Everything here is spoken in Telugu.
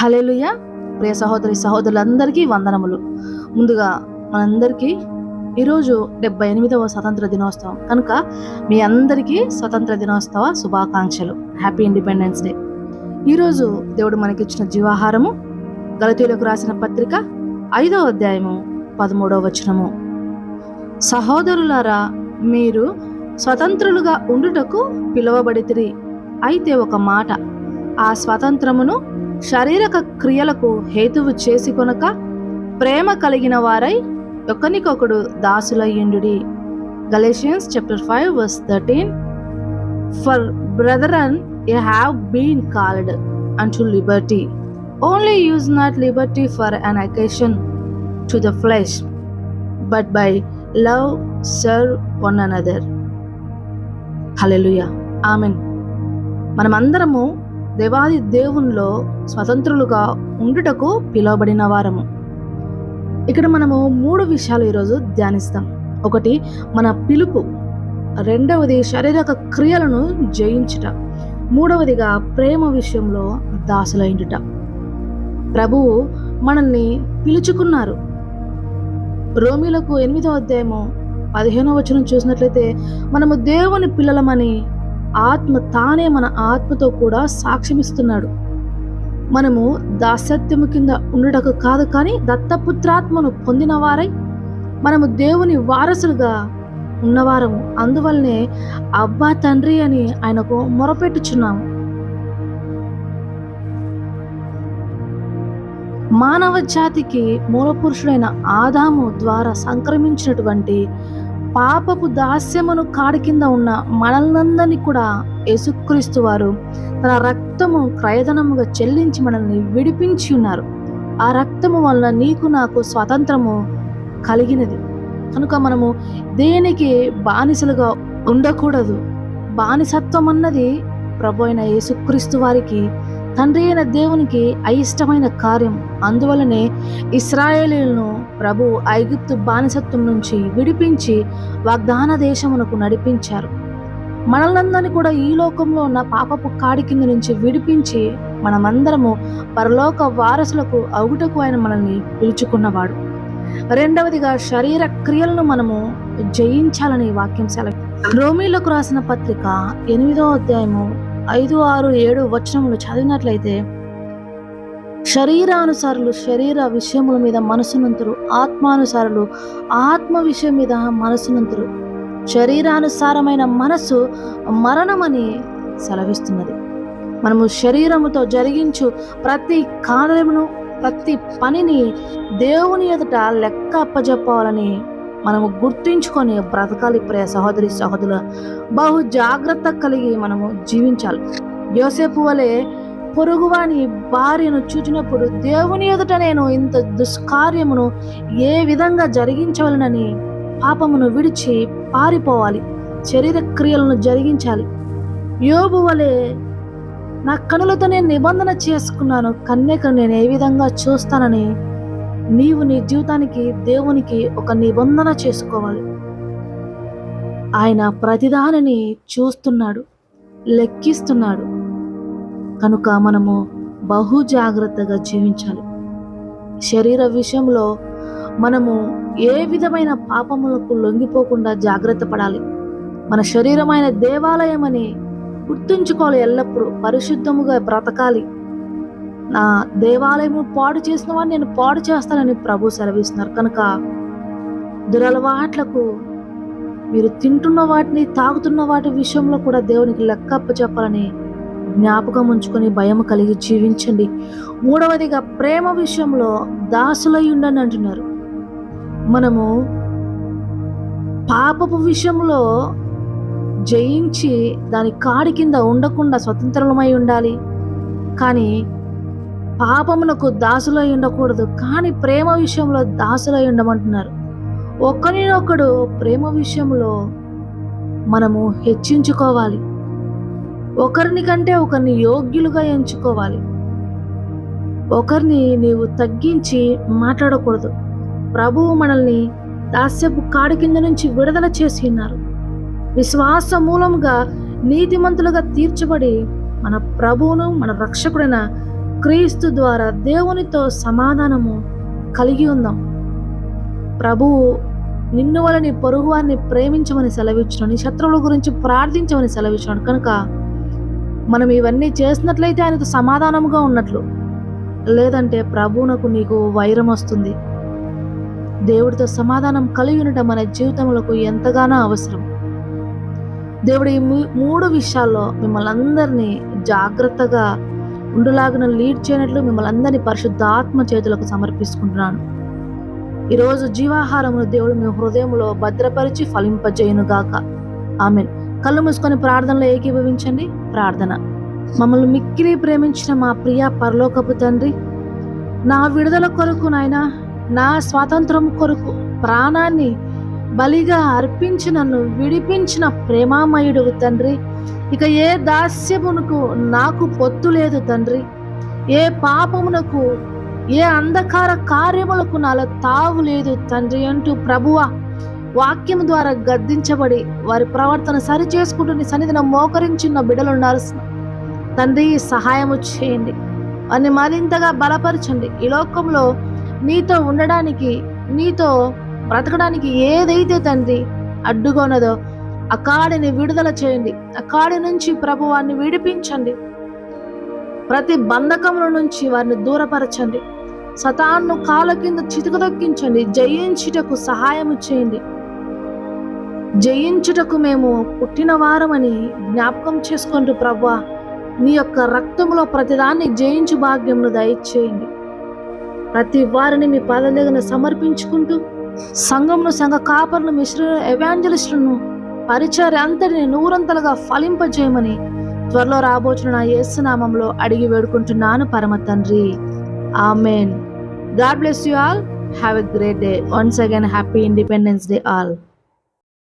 హలెలుయ ప్రియ సహోదరి సహోదరులందరికీ వందనములు. ముందుగా మనందరికీ ఈరోజు డెబ్బై ఎనిమిదవ స్వతంత్ర దినోత్సవం. కనుక మీ అందరికీ స్వతంత్ర దినోత్సవ శుభాకాంక్షలు. హ్యాపీ ఇండిపెండెన్స్ డే ఈరోజు దేవుడు మనకిచ్చిన జీవాహారము గలతీలకు రాసిన పత్రిక ఐదవ అధ్యాయము పదమూడవ వచనము. సహోదరులారా మీరు స్వతంత్రులుగా ఉండుటకు పిలువబడితిరి. అయితే ఒక మాట ఆ స్వతంత్రమును శారీరక క్రియలకు హేతువు చేసి కొనక ప్రేమ కలిగిన వారై ఒకనికొకడు దాసులయ్యుండుడి. Galatians chapter five verse thirteen for brother and ye have been called unto liberty only use not liberty for an occasion to the flesh but by love serve one another hallelujah amen మనమందరము దేవాది దేవునిలో స్వతంత్రులుగా ఉండుటకు పిలువబడిన వారము. ఇక్కడ మనము మూడు విషయాలు ఈరోజు ధ్యానిస్తాం. ఒకటి మన పిలుపు. రెండవది శారీరక క్రియలను జయించుట. మూడవదిగా ప్రేమ విషయంలో దాసులైండుట. ప్రభువు మనల్ని పిలుచుకున్నారు. రోమిలకు ఎనిమిదో అధ్యాయము పదిహేనో వచనం చూసినట్లయితే మనము దేవుని పిల్లలమని ఆత్మ తానే మన ఆత్మతో కూడా సాక్ష్యమిస్తున్నాడు. మనము దాసత్యము కింద ఉండటకు కాదు కానీ దత్తపుత్రాత్మను పొందిన వారై మనము దేవుని వారసులుగా ఉన్నవారము. అందువల్లనే అబ్బా తండ్రి అని ఆయనకు మొరపెట్టుచున్నాము. మానవ జాతికి మూలపురుషుడైన ఆదాము ద్వారా సంక్రమించినటువంటి పాపపు దాస్యమును కాడి కింద ఉన్న మనల్నందరినీ కూడా యేసుక్రీస్తు వారు తన రక్తము క్రయధనముగా చెల్లించి మనల్ని విడిపించి ఉన్నారు. ఆ రక్తము వలన నీకు నాకు స్వతంత్రము కలిగినది. కనుక మనము దేనికి బానిసలుగా ఉండకూడదు. బానిసత్వం అన్నది ప్రభు అయిన యేసుక్రీస్తు వారికి తండ్రి అయిన దేవునికి అయిష్టమైన కార్యం. అందువలనే ఇస్రాయేలీలను ప్రభు ఐగుప్తు బానిసత్వం నుంచి విడిపించి వాగ్దాన దేశమునకు నడిపించారు. మనల్నందరినీ కూడా ఈ లోకంలో ఉన్న పాపపు కాడి కింద నుంచి విడిపించి మనమందరము పరలోక వారసులకు అవుటకు ఆయన మనల్ని పిలుచుకున్నవాడు. రెండవదిగా శరీర క్రియలను మనము జయించాలని వాక్యం సెలవు. రోమిలకు రాసిన పత్రిక ఎనిమిదో అధ్యాయము ఐదు ఆరు ఏడు వచనములు చదివినట్లయితే శరీరానుసారులు శరీర విషయముల మీద మనసునంతురు ఆత్మానుసారులు ఆత్మ విషయం మీద మనసునంతురు. శరీరానుసారమైన మనసు మరణమని సెలవిస్తున్నది. మనము శరీరముతో జరిగించు ప్రతి కార్యమును ప్రతి పనిని దేవుని ఎదుట లెక్క అప్పజెప్పాలని మనము గుర్తుంచుకొని బ్రతకాలి ప్రియ సహోదరి సహోదరుల. బహు జాగ్రత్త కలిగి మనము జీవించాలి. యోసేపు వలె పొరుగువాని భార్యను చూచినప్పుడు దేవుని ఎదుట నేను ఇంత దుష్కార్యమును ఏ విధంగా జరిగించవలనని పాపమును విడిచి పారిపోవాలి. శరీర క్రియలను జరిగించాలి. యోబు వలె నా కనులతో నేను నిబంధన చేసుకున్నాను. కన్యకను నేను ఏ విధంగా చూస్తానని నీవు నీ జీవితానికి దేవునికి ఒక నిబంధన చేసుకోవాలి. ఆయన ప్రతిదానిని చూస్తున్నాడు లెక్కిస్తున్నాడు. కనుక మనము బహు జాగ్రత్తగా జీవించాలి. శరీర విషయంలో మనము ఏ విధమైన పాపములకు లొంగిపోకుండా జాగ్రత్త పడాలి. మన శరీరమైన దేవాలయం అని గుర్తుంచుకోవాలి ఎల్లప్పుడూ పరిశుద్ధముగా బ్రతకాలి. నా దేవాలయము పాడు చేసిన వాడిని నేను పాడు చేస్తానని ప్రభు సెలవిస్తున్నారు. కనుక దురలవాట్లకు మీరు తింటున్న వాటిని తాగుతున్న వాటి విషయంలో కూడా దేవునికి లెక్క చెప్పాలని జ్ఞాపకం ఉంచుకొని భయం కలిగి జీవించండి. మూడవదిగా ప్రేమ విషయంలో దాసులై ఉండని అంటున్నారు. మనము పాపపు విషయంలో జయించి దాని కాడి కింద ఉండకుండా స్వతంత్రమై ఉండాలి. కానీ పాపమునకు దాసులై ఉండకూడదు కానీ ప్రేమ విషయంలో దాసులై ఉండమంటున్నారు. ఒకరినొకడు ప్రేమ విషయంలో మనము హెచ్చించుకోవాలి. ఒకరిని కంటే ఒకరిని యోగ్యులుగా ఎంచుకోవాలి. ఒకరిని నీవు తగ్గించి మాట్లాడకూడదు. ప్రభువు మనల్ని దాస్యపు కాడి కింద నుంచి విడుదల చేసి ఉన్నారు. విశ్వాస మూలముగా నీతిమంతులుగా తీర్చబడి మన ప్రభువును మన రక్షకుడైన క్రీస్తు ద్వారా దేవునితో సమాధానము కలిగి ఉందాం. ప్రభువు నిన్ను వలని పొరుగువారిని ప్రేమించమని సెలవిచ్చును. నీ శత్రువుల గురించి ప్రార్థించమని సెలవిచ్చున్నాడు కనుక మనం ఇవన్నీ చేసినట్లయితే ఆయనతో సమాధానముగా ఉన్నట్లు. లేదంటే ప్రభువునకు నీకు వైరం వస్తుంది. దేవుడితో సమాధానం కలిగి ఉండటం మన జీవితంలో ఎంతగానో అవసరం. దేవుడు ఈ మూ- మూడు విషయాల్లో మిమ్మల్ని అందరినీ జాగ్రత్తగా ఉండులాగిన లీడ్ చేయనట్లు మిమ్మల్ని అందరినీ పరిశుద్ధాత్మ చేతులకు సమర్పిస్తుంటున్నాను. ఈరోజు జీవాహారమును దేవుడు మీ హృదయంలో భద్రపరిచి ఫలింపజేయును గాక ఆమె కళ్ళు మూసుకొని ప్రార్థనలో ఏకీభవించండి. ప్రార్థన. మమ్మల్ని మిక్కిలి ప్రేమించిన మా ప్రియ పరలోకపు తండ్రి నా విడుదల కొరకు నాయన నా స్వాతంత్రం కొరకు ప్రాణాన్ని బలిగా అర్పించి నన్ను విడిపించిన ప్రేమామయుడు తండ్రి ఇక ఏ దాస్యమునకు నాకు పొత్తు లేదు తండ్రి ఏ పాపమునకు ఏ అంధకార కార్యములకు నాలో తావు లేదు తండ్రి అంటూ ప్రభువ వాక్యం ద్వారా గద్దించబడి వారి ప్రవర్తన సరి చేసుకుంటూ నీ సన్నిధిన మోకరించిన బిడ్డలు ఉన్నారు తండ్రి సహాయము చేయండి. అని మరింతగా బలపరచండి. ఈ లోకంలో నీతో ఉండడానికి నీతో బ్రతకడానికి ఏదైతే తండ్రి అడ్డుగా అకాడిని విడుదల చేయండి. అకాడి నుంచి ప్రభువాన్ని విడిపించండి. ప్రతి బంధకముల నుంచి వారిని దూరపరచండి. సతాన్ను కాళ్ళ కింద చితుకదొక్కించండి జయించుటకు సహాయం చేయండి. జయించుటకు మేము పుట్టిన వారమని జ్ఞాపకం చేసుకుంటూ ప్రభా నీ యొక్క రక్తంలో ప్రతిదాన్ని జయించు భాగ్యంను దయచేయండి. ప్రతి వారిని మీ పాదలేగన సమర్పించుకుంటూ సంఘంను సంఘ కాపర్ను మిశ్ర ఎవాంజలిస్టును పరిచర్య అంతటిని నూరంతలుగా ఫలింపజేయమని త్వరలో రాబోచున్న నా యేసునామంలో అడిగి వేడుకుంటున్నాను పరమ తండ్రి. Amen. God bless you all. Have a great day. Once again happy independence day all.